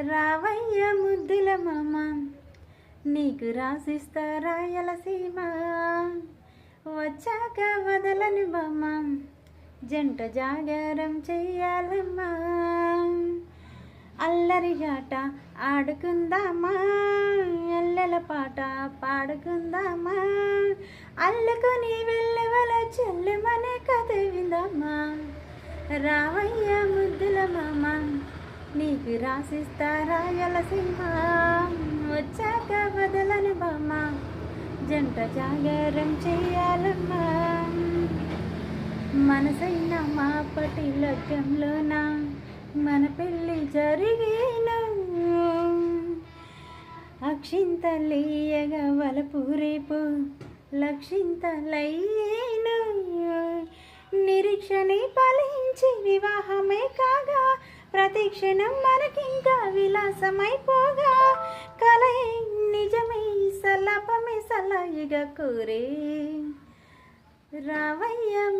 రావయ్య ముద్దుల మామ నీకు రాసిస్తా రాయలసీమ వచ్చాక వదలని బామ్మ జంట జాగారం చెయ్యాలమ్మా. అల్లరి ఆట ఆడుకుందామా? అల్లెల పాట పాడుకుందామా? అల్లుకొని వెళ్ళవల చెల్లెమనే కథ విందామా? రావయ్య నీకు రాసిస్తా వచ్చాక వదలను బామ్మ. జంట జాగారం చెయ్యాలమ్మా మనసైన మాపటి లగ్గంలోన మన పెళ్ళి జరిగిన? అక్షింతలీయగా వలపు రేపు. లక్షింతలయ్యేను నిరీక్షని ఫలించి వివాహం ప్రతి క్షణం మనకింకా విలాసమైపోగా. కలై నిజమై సలపమే సలయిగా కోరే. రావయ్య